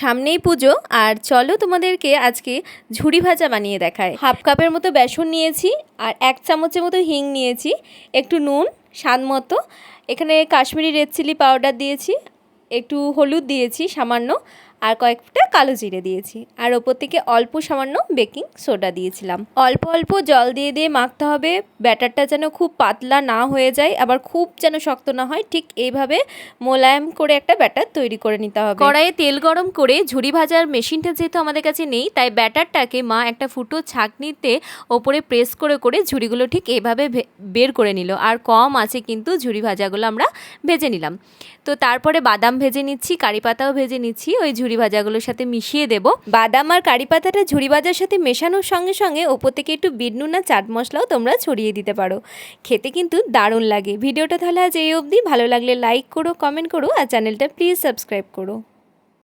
সামনেই পুজো, আর চলো তোমাদেরকে আজকে ঝুড়ি ভাজা বানিয়ে দেখায় হাফ কাপের মতো বেসন নিয়েছি, আর এক চামচের মতো হিং নিয়েছি, একটু নুন, স্বাদ মতো। এখানে কাশ্মীরি রেড চিলি পাউডার দিয়েছি, একটু হলুদ দিয়েছি সামান্য আর কয়েকটা কালো জিরে দিয়েছি। আর ওপর থেকে অল্প সামান্য বেকিং সোডা দিয়েছিলাম। অল্প অল্প জল দিয়ে দিয়ে মাখতে হবে। ব্যাটারটা যেন খুব পাতলা না হয়ে যায়, আবার খুব যেন শক্ত না হয়, ঠিক এইভাবে মোলায়েম করে একটা ব্যাটার তৈরি করে নিতে হবে। কড়াইয়ে তেল গরম করে ঝুড়ি ভাজার মেশিনটা যেহেতু আমাদের কাছে নেই, তাই ব্যাটারটাকে মা একটা ফুটো ছাঁকনিতে ওপরে প্রেস করে করে ঝুড়িগুলো ঠিক এইভাবে ভে- বের করে নিল। আর কম আছে কিন্তু ঝুড়ি ভাজাগুলো আমরা ভেজে নিলাম। তো তারপরে বাদাম ভেজে নিচ্ছি, কারি পাতাও ভেজে নিচ্ছি, ওই ঝুড়ি ভাজাগুলোর সাথে মিশিয়ে দেব। বাদাম আর কারি পাতাটা ঝুড়ি ভাজার সাথে মেশানোর সঙ্গে সঙ্গে ওপর থেকে একটু বিট নুন আর চাট মশলাও তোমরা ছড়িয়ে দিতে পারো। খেতে কিন্তু দারুণ লাগে। ভিডিওটা তাহলে আজ এই অবধি। ভালো লাগলে লাইক করো কমেন্ট করো আর চ্যানেলটা প্লিজ সাবস্ক্রাইব করো।